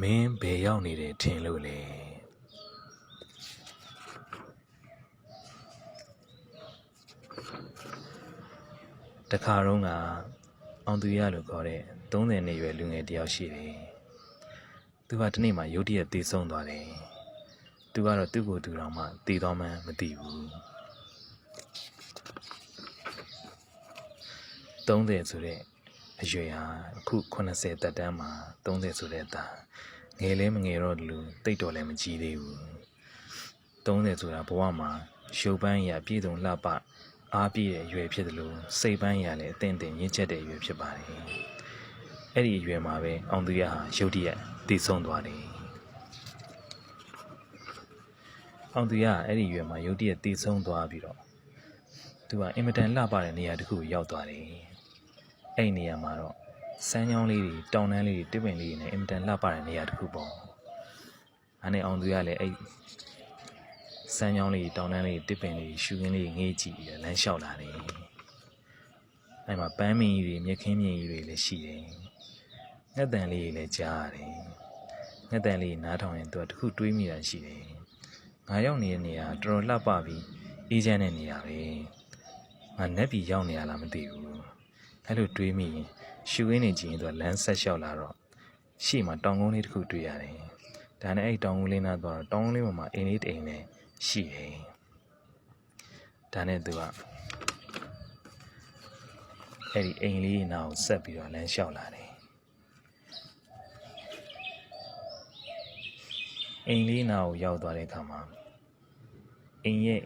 မင်းဘယ်ရောက်နေတယ်ထင်လို့လဲတခါတော့ကအောင်သူရလို့ခေါ်တဲ့30နှစ်ရွယ်လူငယ်တစ်ယောက်ရှိတယ်သူကတနေ့မှရုတ်တရက်သေဆုံးသွားတယ်သူကတော့သူ့ကိုယ်သူတော်မှသေတော်မှန်းမသိဘူး30ဆိုတဲ့ အရွယ်ဟာအခု80တက်တန်းမှာ30ဆိုတဲ့အသားငယ်လဲမငယ်တော့လို့တိတ်တော်လည်းမကြီးသေးဘူး30ဆိုတာဘဝမှာရှုပ်ပန်းရပြည့်စုံလှပအားပြည့်တဲ့အရွယ်ဖြစ်တယ်လို့စိတ်ပန်းရလည်းအသင့်တင်ရင့်ချက်တဲ့အရွယ်ဖြစ်ပါတယ်အဲ့ဒီအရွယ်မှာပဲအောင်သူရဟာရုတ်တရက်တည်ဆုံးသွားတယ်အောင်သူရကအဲ့ဒီအရွယ်မှာရုတ်တရက်တည်ဆုံးသွားပြီးတော့သူကအင်မတန်လှပတဲ့နေရာတစ်ခုကိုရောက်သွားတယ် အဲ့ဒီနေရာမှာတော့စမ်းချောင်းလေးတွေတောင်တန်းလေးတွေတစ်ပင်လေးတွေနဲ့အင်မတန်လှပတဲ့နေရာတစ်ခုပေါ့။အဲ့နဲ့အောင်သူရလည်းအဲ့စမ်းချောင်းလေးတောင်တန်းလေးတစ်ပင်လေးရှူခင်းလေးငေးကြည့်ပြီးတော့လမ်းလျှောက်လာတယ်။အဲ့မှာပန်းမင်းကြီးတွေမြက်ခင်းမြင်ကြီးတွေလည်းရှိတယ်။ငှက်တန်လေးတွေလည်းကြားရတယ်။ငှက်တန်လေးနားထောင်ရင်သူကတစ်ခုတွေးမိတာရှိတယ်။ငါရောက်နေတဲ့နေရာတော်တော်လှပပြီးအေးချမ်းတဲ့နေရာပဲ။ငါနက်ပြီးရောက်နေရလားမသိဘူး။ အဲ့လိုတွေးမိရင်ရှူရင်းနေကြည့်ရင်သူကလမ်းဆက်လျှောက်လာတော့ရှေ့မှာတောင်ကုန်းလေးတစ်ခုတွေ့ရတယ်။ဒါနဲ့အဲ့ဒီတောင်ကုန်းလေးနားသွားတော့တောင်ကုန်းလေးပေါ်မှာအိမ်လေးတစ်အိမ်နဲ့ရှိတယ်။ဒါနဲ့သူကအဲ့ဒီအိမ်လေးနားကိုဆက်ပြီးတော့လမ်းလျှောက်လာတယ်။အိမ်လေးနားကိုရောက်သွားတဲ့အခါမှာအိမ်ရဲ့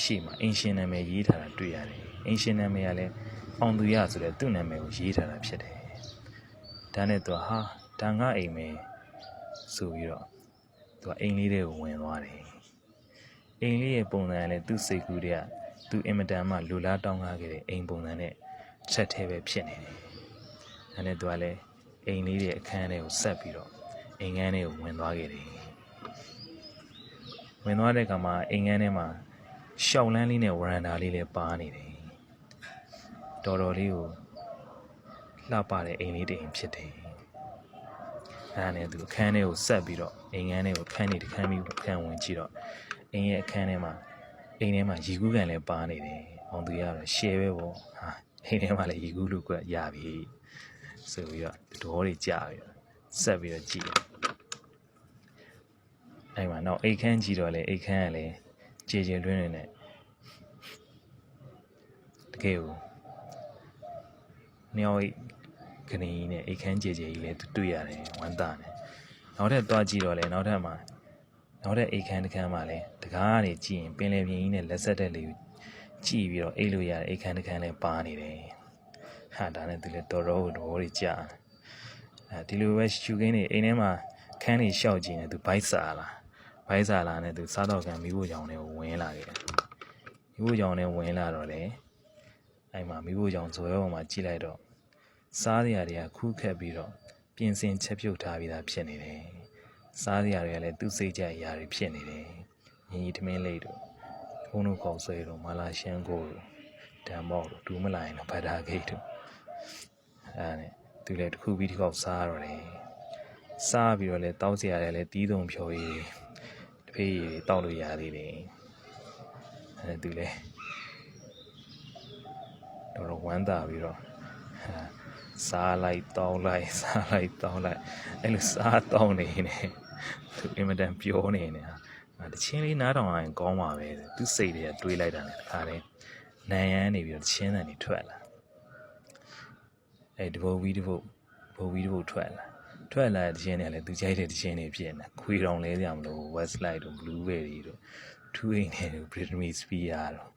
ရှေ့မှာအင်ရှင်နာမည်ရေးထားတာတွေ့ရတယ်။အင်ရှင်နာမည်ကလည်း အောင်သူရဆိုတဲ့သူ့နာမည်ကိုရေးထားတာဖြစ်တယ်။ဒါနဲ့သူကဟာဒါငါအိမ်ပဲဆိုပြီးတော့သူကအိမ်လေးတွေကိုဝင်သွားတယ်။အိမ်လေးရဲ့ပုံစံကလည်းသူ့စိတ်ကူးတွေကသူအင်မတန်မှလူလားတောင်းကားခဲ့တဲ့အိမ်ပုံစံနဲ့ချက်သေးပဲဖြစ်နေတယ်။ဒါနဲ့သူကလည်းအိမ်လေးရဲ့အခန်းထဲကိုဆက်ပြီးတော့အိမ်ငန်းထဲကိုဝင်သွားခဲ့တယ်။ဝင်သွားတဲ့အခါမှာအိမ်ငန်းထဲမှာရှောက်လန်းလေးနဲ့ဝရန်တာလေးလည်းပါနေတယ်။ တော်တော်လေးကိုလှပတဲ့အိမ်လေးတစ်အိမ်ဖြစ်တယ်။အဲဒါနဲ့သူအခန်းထဲကိုဆက်ပြီးတော့အိမ်ငန်းထဲကိုခန်းနေတစ်ခန်းပြီးခန်းဝင်ကြည့်တော့အိမ်ရဲ့အခန်းထဲမှာအိမ်ထဲမှာရီကူးကန်လည်းပါနေတယ်။အောင်သူရတော့ရှယ်ပဲပေါ့။ဟာအိမ်ထဲမှာလည်းရီကူးလို့ကွရပြီ။ဆိုပြီးတော့ဒေါ်တွေကြာပြီးတော့ဆက်ပြီးတော့ကြည့်တယ်။အဲ့မှာတော့အိတ်ခန်းကြည့်တော့လေအိတ်ခန်းကလည်းကြေကြေလွင်းလွင်းနဲ့တကယ်ကို မြောက်အိတ်ကနေကြီးနဲ့အိတ်ခမ်းကြဲကြဲကြီးလည်းတွေ့ရတယ်ဝမ်းသာတယ်နောက်ထပ်သွားကြည့်တော့လေနောက်ထပ်မှာနောက်ထပ်အိတ်ခမ်းတစ်ခမ်းမှာလည်းတကားကနေကြည့်ရင်ပင်လယ်ပြင်ကြီးနဲ့လက်ဆက်တဲ့လေကိုကြည့်ပြီးတော့အိတ်လို့ရတဲ့အိတ်ခမ်းတစ်ခမ်းလည်းပါနေတယ်ဟာဒါနဲ့သူလည်းတော်တော်တော်တွေကြာအဲဒီလိုပဲရှူခင်းနေအိမ်ထဲမှာခန်းနေရှောက်ကြည့်နေသူဘိုက်စာလာဘိုက်စာလာနဲ့သူစားတော့ကံမိဖို့ကြောင်တွေကိုဝင်လာခဲ့တယ်မိဖို့ကြောင်တွေဝင်လာတော့လေ အဲ့မှာမိဖို့ကြောင့်ဇွဲပေါ်မှာကြည့်လိုက်တော့စားစရာတွေကခူးခက်ပြီးတော့ပြင်ဆင်ချက်ပြုတ်ထားပြီးသားဖြစ်နေတယ်။စားစရာတွေကလည်းသူ့စိတ်ကြိုက်အရာတွေဖြစ်နေတယ်။ညီညီထမင်းလေးတို့ခုံးတို့ခေါက်ဆွဲတို့မလာရှန်ကိုတို့တံမောက်တို့ဒူးမလာရင်တော့ဗတာဂိတ်တို့အဲ့ဒါနဲ့သူလည်းတစ်ခုပြီးတစ်ခေါက်စားတော့တယ်။စားပြီးတော့လည်းတောက်စရာတွေလည်းတီးတုံဖြော်ရည်တဖေးရည်တောက်လို့ရသေးတယ်။အဲ့ဒါသူလည်း တော်တော်ဝမ်းသာပြီးတော့ဟာစားလိုက်တောင်းလိုက်စားလိုက်တောင်းလိုက်အဲ့လိုစားတောင်းနေနေသူအင်မတန်ပြောနေနေတာဟာတချင်းလေးနားထောင်ရရင်ကောင်းပါပဲသူစိတ်တွေကတွေးလိုက်တာနဲ့တခါတည်းနန်ရမ်းနေပြီးတော့တချင်းတန်တွေထွက်လာအဲ့ဒီဘုံဝီးဒီဘုံဘုံဝီးဒီဘုံထွက်လာထွက်လာတဲ့တချင်းတွေကလည်းသူကြိုက်တဲ့တချင်းတွေဖြစ်နေခွေတောင်လဲကြမလို့ Westlight တို့ Blueberry တို့ Two A နဲ့ Britney Spears တို့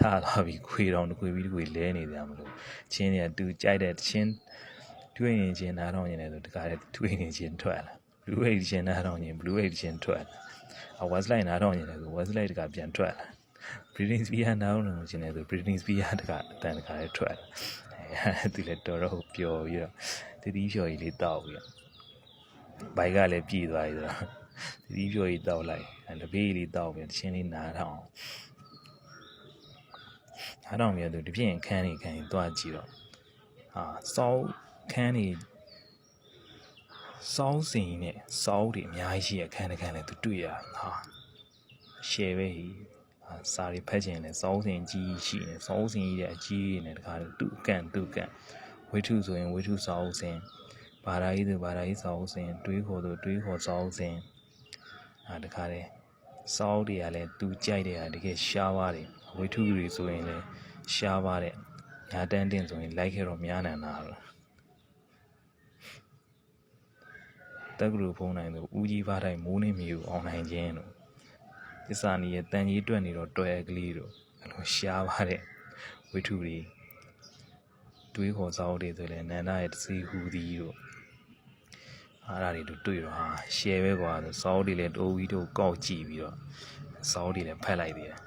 ထားသွားပြီးခွေတောင်တစ်ခွေပြီးတစ်ခွေလဲနေကြမလို့ချင်းတွေကသူကြိုက်တဲ့ချင်းတွေးနေချင်းနားထောင်နေတယ်ဆိုတခါတည်းတွေးနေချင်းထွက်လာ blue age ချင်းနားထောင်ရင် blue age ချင်းထွက်လာအ westlight နားထောင်နေတယ်ဆို westlight တကပြန်ထွက်လာ Britney Spears နားထောင်နေချင်းတယ်ဆို Britney Spears တကအတန်တခါတည်းထွက်လာအဲသူလည်းတော်တော်ပျော်ပြီးတော့တတိဖြော်ကြီးလေးတောက်ပြီးတော့ဘိုက်ကလည်းပြည်သွားပြီဆိုတော့တတိဖြော်ကြီးတောက်လိုက်အဲတပေးလေးတောက်ပြီးတချင်းလေးနားထောင် အားတောင်မြတ်သူတပြင်းခန်းနေခန်းနေတွားကြည့်တော့ဟာစောက်ခန်းနေစောင်းစင်နဲ့စောင်းတွေအများကြီးရှိရအခန်းတစ်ခန်းနဲ့သူတွေ့ရဟာရှယ်ပဲဟိဟာစာရီဖတ်ချင်လဲစောင်းစင်ကြီးရှိနေစောင်းစင်ကြီးတဲ့အကြီးနဲ့တခါတူအကန့်တူအကန့်ဝိထုဆိုရင်ဝိထုစောင်းစင်ဘာသာရေးဆိုဘာသာရေးစောင်းစင်တွေးခေါ်ဆိုတွေးခေါ်စောင်းစင်ဟာတခါလေစောင်းတွေကလည်းသူကြိုက်တဲ့ဟာတကယ်ရှားပါတယ် ဝိထုတွေဆိုရင်လည်းရှားပါတယ်ညာတန်းတင်ဆိုရင်လိုက်ခဲ့တော့များနန္တာလို့တက္ကသိုလ်ဖုံးနိုင်သူဦးကြီးဖားတိုင်းမိုးနေမြေကိုအောင်နိုင်ခြင်းတို့သစ္စာနီရဲ့တန်ကြီးတွက်နေတော့တွဲကလေးတို့အဲ့လိုရှားပါတဲ့ဝိထုတွေတွေးခေါ်စားတွေဆိုလဲနန္ဒရဲ့တစီဟူသည်တို့အားရတွေတို့တွေ့တော့ဟာရှယ်ပဲကွာဆိုစောတွေလည်းတိုးပြီးတော့ကောက်ကြည့်ပြီးတော့စောတွေလည်းဖတ်လိုက်သေးတယ်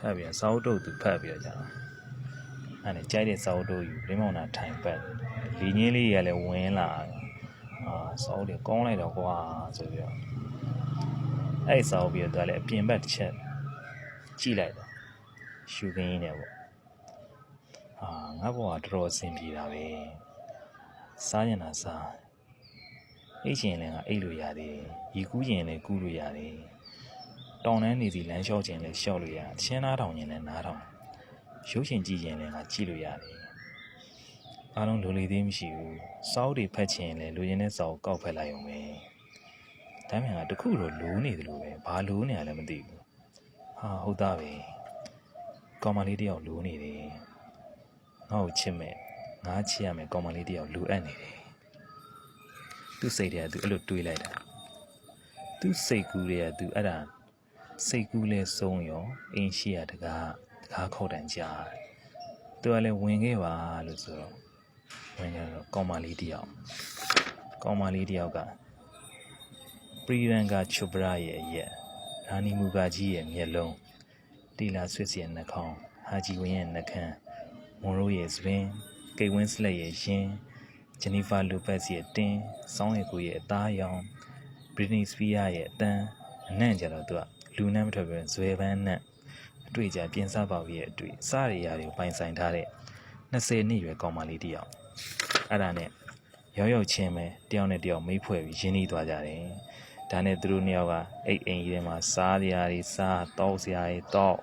ဖတ်ပြီးတော့စောတုတ်သူဖတ်ပြီးတော့ကြာအဲ့ဒါကြိုက်တဲ့စောတုတ်ယူလင်းမောင်နာထိုင်ပတ်လီငင်းလေးတွေကလည်းဝင်လာတယ်အာစောင်းတယ်ကောင်းလိုက်တော့ကွာဆိုပြီးတော့အဲ့ဒီစောင်းပြီးတော့သူကလည်းအပြင်ဘက်တစ်ချက်ကြည့်လိုက်တော့ရှူခင်းရင်းနဲ့ပေါ့အာငါ့ဘဝတော်တော်အဆင်ပြေတာပဲစားရင်သာစားအိတ်ချင်လည်းငါအိတ်လို့ရတယ်ရီကူးချင်လည်းကူးလို့ရတယ် တောင်တန်းနေစီလမ်းလျှောက်ချင်လည်းလျှောက်လို့ရတယ်ချင်းနားထောင်ချင်လည်းနားထောင်ရုပ်ရှင်ကြည့်ရင်လည်းငါကြည့်လို့ရတယ်အားလုံးလိုလေသေးမရှိဘူးစောက်တွေဖက်ချင်လဲလိုချင်တဲ့စောက်ကောက်ဖက်လိုက်အောင်ပဲဒါမှမဟုတ်တခုတော့လိုနေတယ်လို့ပဲဘာလိုနေရလဲမသိဘူးဟာဟုတ်သားပဲကောင်မလေးတယောက်လိုနေတယ်ငါ့ကိုချစ်မဲ့ငါချစ်ရမယ်ကောင်မလေးတယောက်လိုအပ်နေတယ်သူ့စိတ်ထဲကသူအဲ့လိုတွေးလိုက်တာသူ့စိတ်ကူးတွေကသူအဲ့ဒါ စိတ်ကူးလဲဆုံးရောအင်းရှိရတကားတကားခောက်တန်ကြားတယ်သူကလည်းဝင်ခဲ့ပါလို့ဆိုတော့ဝင်ကြတော့ကောင်မလေးတယောက်ကောင်မလေးတယောက်ကပရီရန်ကချူပရာရဲ့အရက်ရာနီမူကကြီးရဲ့မျက်လုံးတီလာဆွစ်စီရဲ့နှာခေါင်းဟာဂျီဝင်းရဲ့နှာခမ်းမွန်ရိုးရဲ့စပင်ကိတ်ဝင်းစလက်ရဲ့ရင်ဂျနီဖာလိုပက်စ်ရဲ့တင်းစောင်းရဲ့ကိုရဲ့အသားရောင်ဘရီနီစပီးယားရဲ့အတန်းအနံ့ကြတော့သူက လူနှမ်းမထွက်ပဲဇွဲပန်းနဲ့အတွေ့အကြပြင်းစားပေါက်ရဲ့အတွေ့အစားရရာတွေကိုပိုင်ဆိုင်ထားတဲ့20နှစ်ရွယ်ကောင်မလေးတယောက်အဲ့ဒါနဲ့ရောက်ရောက်ချင်းပဲတယောက်နဲ့တယောက်မိတ်ဖွဲ့ပြီးရင်းနှီးသွားကြတယ်။ဒါနဲ့သူတို့နှစ်ယောက်ကအိတ်အိမ်ကြီးထဲမှာစားစရာတွေစားတောက်စရာတွေတောက်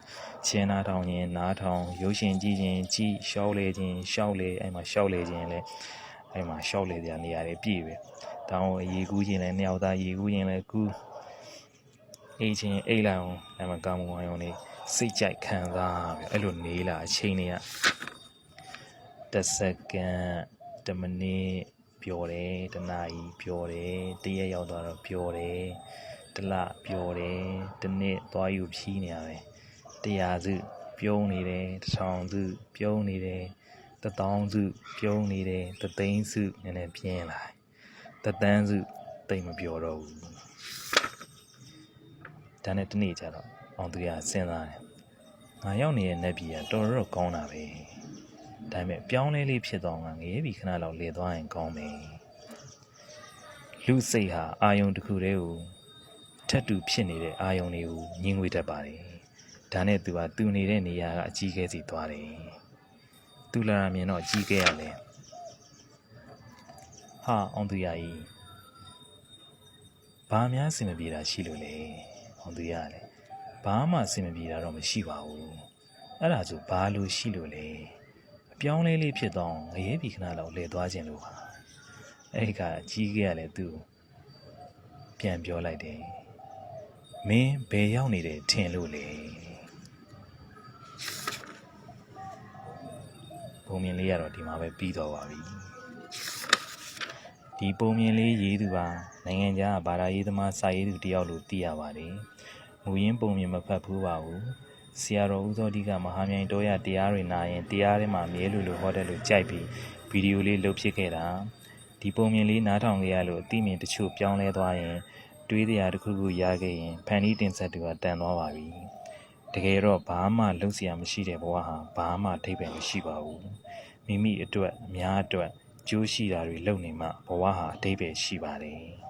ချင်းနာထောင်ချင်းနားထောင်ရုပ်ရှင်ကြည့်ချင်းကြည့်ရှောက်လေချင်းရှောက်လေအဲ့မှာရှောက်လေချင်းလဲအဲ့မှာရှောက်လေစရာနေရာတွေပြည့်ပဲ။တောင်းရေကူးချင်းလဲနှစ်ယောက်သားရေကူးချင်းလဲကူး အိတ်ချင်းအိတ်လိုက်အောင်အဲ့မှာကောင်းကောင်းအောင်နေစိတ်ကြိုက်ခံစားပြီးအဲ့လိုနေလာအချိန်တွေကတစ်စက္ကန့်တစ်မိနစ်ပျော်တယ်တစ်နာရီပျော်တယ်တစ်ရက်ရောက်သွားတော့ပျော်တယ်တစ်လပျော်တယ်တစ်နှစ်သွားယူဖြီးနေရပဲတရားစုပြုံးနေတယ်တစ်ထောင်စုပြုံးနေတယ်တစ်သောင်းစုပြုံးနေတယ်တစ်သိန်းစုနည်းနည်းပြင်းလာတစ်တန်းစုတိတ်မပျော်တော့ဘူး ဒါနဲ့တစ်နေ့ကျတော့အောင်သူရစဉ်းစားတယ်ငါရောက်နေတဲ့နက်ပြည်ကတော်တော်ကောင်းတာပဲဒါပေမဲ့ပြောင်းလဲလေးဖြစ်သွားမှာငရေပြီခဏလောက်လေသွားရင်ကောင်းမယ်လူစိတ်ဟာအာယုံတစ်ခုတည်းကိုထက်တူဖြစ်နေတဲ့အာယုံတွေကိုညှင်းငွေတတ်ပါတယ်ဒါနဲ့သူကသူနေတဲ့နေရာကအကြီးကဲစီသွားတယ်သူလာတာမြင်တော့အကြီးကဲရလဲဟာအောင်သူရကြီးဘာများအဆင်မပြေတာရှိလို့လဲ အောင်သူရလဲဘာမှအဆင်မပြေတာတော့မရှိပါဘူးအဲ့ဒါဆိုဘာလို့ရှိလို့လဲအပြောင်းလဲလေးဖြစ်တော့ငရဲပြီခဏလောက်လဲသွားခြင်းလို့ဟာအဲ့ဒီကအကြီးကရလဲသူ့ကိုပြန်ပြောလိုက်တယ်မင်းဘယ်ရောက်နေတယ်ထင်လို့လေပုံမြင်လေးကတော့ဒီမှာပဲပြီးတော့ပါပြီဒီပုံမြင်လေးရေးသူပါနိုင်ငံခြားကဘာသာရေးသမားစာရေးသူတယောက်လို့သိရပါတယ် မူရင်းပုံမြင်မဖတ်ဘူးပါဘူး ဆရာတော်ဦးစောတိကမဟာမြိုင်တော်ရတရားတွေနာရင်တရားထဲမှာမြဲလို့လို့ဟောတယ်လို့ကြိုက်ပြီးဗီဒီယိုလေးလုပ်ဖြစ်ခဲ့တာဒီပုံမြင်လေးနားထောင်ကြရလို့အသိမြင်တချို့ပြောင်းလဲသွားရင်တွေးတရားတစ်ခုခုရခဲ့ရင်ဖန်တီးတင်ဆက်သူကတန်သွားပါပြီတကယ်တော့ဘာမှလုပ်เสียမရှိတဲ့ဘဝဟာဘာမှအထိပ္ပယ်မရှိပါဘူးမိမိအတွက်အများအတွက်ကြိုးရှိတာတွေလုပ်နေမှဘဝဟာအထိပ္ပယ်ရှိပါတယ်